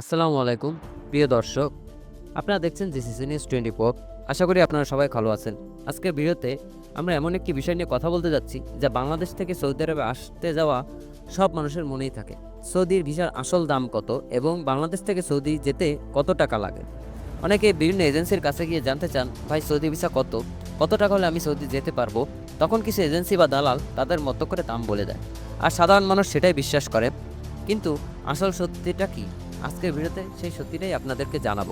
আসসালামু আলাইকুম, প্রিয় দর্শক। আপনারা দেখছেন জিসিসি নিউজ টোয়েন্টি ফোর আশা করি আপনারা সবাই ভালো আছেন। আজকের ভিডিওতে আমরা এমন একটি বিষয় নিয়ে কথা বলতে যাচ্ছি, যা বাংলাদেশ থেকে সৌদি আরবে আসতে যাওয়া সব মানুষের মনেই থাকে। সৌদির ভিসার আসল দাম কত এবং বাংলাদেশ থেকে সৌদি যেতে কত টাকা লাগে? অনেকে বিভিন্ন এজেন্সির কাছে গিয়ে জানতে চান, ভাই, সৌদি ভিসা কত? কত টাকা হলে আমি সৌদি যেতে পারব? তখন কিছু এজেন্সি বা দালাল তাদের মতো করে দাম বলে দেয়। আর সাধারণ মানুষ সেটাই বিশ্বাস করে। কিন্তু আসল সত্যিটা কি? আজকের ভিডিওতে সেই সত্যিটাই আপনাদেরকে জানাব।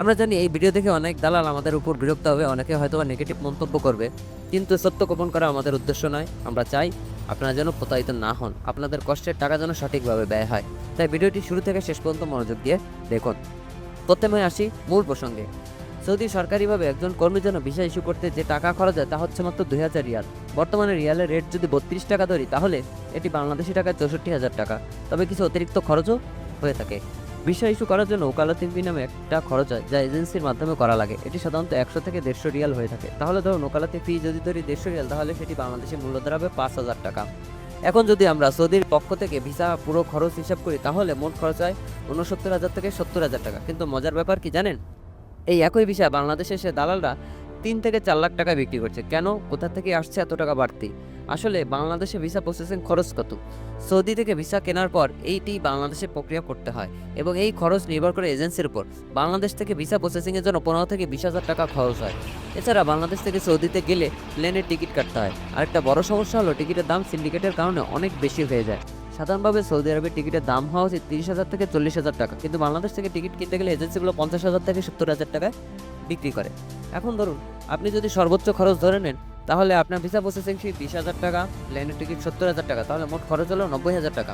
আমরা জানি এই ভিডিও দেখে অনেক দালাল আমাদের উপর বিরক্ত হবে, অনেকে হয়তো নেগেটিভ মন্তব্য করবে। কিন্তু সত্য গোপন করা আমাদের উদ্দেশ্য নয়। আমরা চাই আপনারা যেন প্রতারিত না হন। আপনাদের কষ্টের টাকা যেন সঠিকভাবে ব্যয় হয়। তাই ভিডিওটি শুরু থেকে শেষ পর্যন্ত মনোযোগ দিয়ে দেখুন। প্রথমে আসি মূল প্রসঙ্গে। সৌদি সরকারিভাবে একজন কর্মীর জন্য ভিসা ইস্যু করতে যে টাকা খরচ হয় তা হচ্ছে মাত্র দুই হাজার রিয়াল। বর্তমানে রিয়ালের রেট যদি বত্রিশ টাকা ধরি, তাহলে এটি বাংলাদেশি টাকায় চৌষট্টি হাজার টাকা। তবে কিছু অতিরিক্ত খরচও হয়ে থাকে। ভিসা ইস্যু করার জন্য ওকালতি ফি নামে একটা খরচ হয়, যা এজেন্সির মাধ্যমে করা লাগে। এটি সাধারণত একশো থেকে দেড়শো রিয়াল হয়ে থাকে। তাহলে ধরুন ওকালতি ফি যদি ধরি দেড়শো রিয়াল, তাহলে সেটি বাংলাদেশে মূল্য দাঁড়াবে পাঁচ হাজার টাকা। এখন যদি আমরা সৌদির পক্ষ থেকে ভিসা পুরো খরচ হিসাব করি, তাহলে মোট খরচ হয় উনসত্তর হাজার থেকে সত্তর হাজার টাকা। কিন্তু মজার ব্যাপার কি জানেন? এই একই বিষয় বাংলাদেশে এসে দালালরা তিন থেকে চার লাখ টাকা বিক্রি করছে। কেন? কোথা থেকে আসছে এত টাকা বাড়তি? আসলে বাংলাদেশে ভিসা প্রসেসিং খরচ কত? সৌদি থেকে ভিসা কেনার পর এইটি বাংলাদেশে প্রক্রিয়া করতে হয় এবং এই খরচ নির্ভর করে এজেন্সির উপর। বাংলাদেশ থেকে ভিসা প্রসেসিংয়ের জন্য পনেরো থেকে বিশ হাজার টাকা খরচ হয়। এছাড়া বাংলাদেশ থেকে সৌদিতে গেলে প্লেনের টিকিট কাটতে হয়। আরেকটা বড় সমস্যা হলো টিকিটের দাম সিন্ডিকেটের কারণে অনেক বেশি হয়ে যায়। সাধারণভাবে সৌদি আরবের টিকিটের দাম হওয়া উচিত তিরিশ হাজার থেকে চল্লিশ হাজার টাকা। কিন্তু বাংলাদেশ থেকে টিকিট কিনতে গেলে এজেন্সিগুলো পঞ্চাশ হাজার থেকে সত্তর হাজার টাকায় বিক্রি করে। এখন ধরুন, আপনি যদি সর্বোচ্চ খরচ ধরে নেন, তাহলে আপনার ভিসা প্রসেসিং ফি বিশ হাজার টাকা, প্লেনের টিকিট সত্তর হাজার টাকা, তাহলে মোট খরচ হলো নব্বই হাজার টাকা।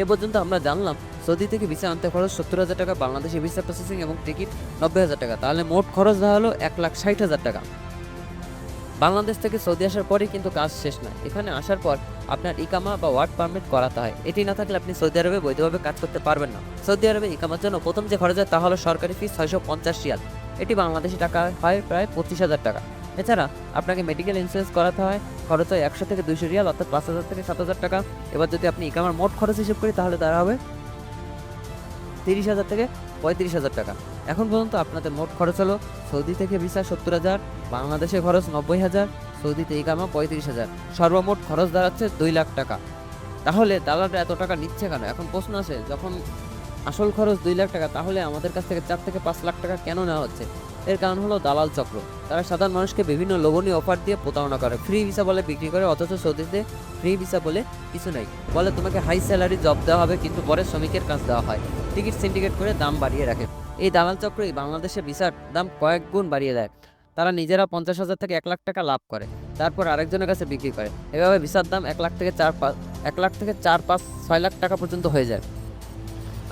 এ পর্যন্ত আমরা জানলাম, সৌদি থেকে ভিসা আনতে খরচ সত্তর হাজার টাকা, বাংলাদেশে ভিসা প্রসেসিং এবং টিকিট নব্বই হাজার টাকা, তাহলে মোট খরচ দেওয়া হলো এক লাখ ষাট হাজার টাকা। বাংলাদেশ থেকে সৌদি আসার পরেই কিন্তু কাজ শেষ না এখানে আসার পর আপনার ইকামা বা ওয়ার্ক পারমিট করাতে হয়। এটি না থাকলে আপনি সৌদি আরবে বৈধভাবে কাজ করতে পারবেন না। সৌদি আরবে ইকামার জন্য প্রথম যে খরচ হয় তা হলো সরকারি ফি ছয়শো পঞ্চাশ রিয়াল। এটি বাংলাদেশি টাকা হয় প্রায় পঁচিশ হাজার টাকা। এছাড়া আপনাকে মেডিকেল ইন্স্যুরেন্স করাতে হয়। খরচ হয় একশো থেকে দুইশো রিয়াল, অর্থাৎ পাঁচ হাজার থেকে সাত হাজার টাকা। এবার যদি আপনি ইকামার মোট খরচ হিসেব করি তাহলে তারা হবে তিরিশ হাজার থেকে পঁয়ত্রিশ হাজার টাকা। এখন পর্যন্ত আপনাদের মোট খরচ হলো সৌদি থেকে ভিসা সত্তর হাজার, বাংলাদেশে খরচ নব্বই হাজার, সৌদিতে ইকামা পঁয়ত্রিশ হাজার। সর্বমোট খরচ দাঁড়াচ্ছে দুই লাখ টাকা। তাহলে দালালরা এত টাকা নিচ্ছে কেন? এখন প্রশ্ন আছে যখন আসল খরচ দুই লাখ টাকা, তাহলে আমাদের কাছ থেকে চার থেকে পাঁচ লাখ টাকা কেন নেওয়া হচ্ছে? এর কারণ হলো দালাল চক্র। তারা সাধারণ মানুষকে বিভিন্ন লোভনীয় অফার দিয়ে প্রতারণা করে। ফ্রি ভিসা বলে বিক্রি করে, অথচ সৌদিতে ফ্রি ভিসা বলে কিছু নাই। বলে তোমাকে হাই স্যালারি জব দেওয়া হবে, কিন্তু পরে শ্রমিকের কাজ দেওয়া হয়। টিকিট সিন্ডিকেট করে দাম বাড়িয়ে রাখে। এই দালাল চক্রই বাংলাদেশে ভিসার দাম কয়েক গুণ বাড়িয়ে দেয়। তারা নিজেরা পঞ্চাশ হাজার থেকে এক লাখ টাকা লাভ করে। তারপর আরেকজনের কাছে বিক্রি করে। এভাবে ভিসার দাম এক লাখ থেকে চার পাঁচ এক লাখ থেকে চার পাঁচ ছয় লাখ টাকা পর্যন্ত হয়ে যায়।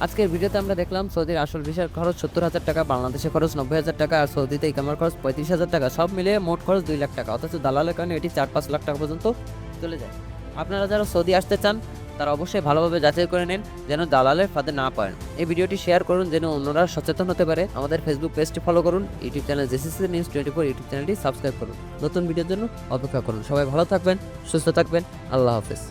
আজকের ভিডিওতে আমরা দেখলাম সৌদির আসল ভিসার খরচ সত্তর হাজার টাকা বাংলাদেশে খরচ নব্বই হাজার টাকা আর সৌদিতে ইকামার খরচ পঁয়ত্রিশ হাজার টাকা। সব মিলিয়ে মোট খরচ দুই লাখ টাকা। অথচ দালালের কারণে এটি চার পাঁচ লাখ টাকা পর্যন্ত চলে যায়। আপনারা যারা সৌদি আসতে চান, তারা অবশ্যই ভালোভাবে যাচাই করে নিন, যেন দালালের ফাঁদে না পারেন এই ভিডিওটি শেয়ার করুন, যেন অন্যরা সচেতন হতে পারে। আমাদের ফেসবুক পেজটি ফলো করুন, YouTube channel JCC news twenty four, YouTube চ্যানেলটি সাবস্ক্রাইব করুন। নতুন ভিডিওর জন্য অপেক্ষা করুন। সবাই ভালো থাকবেন, সুস্থ থাকবেন। আল্লাহ হাফেজ।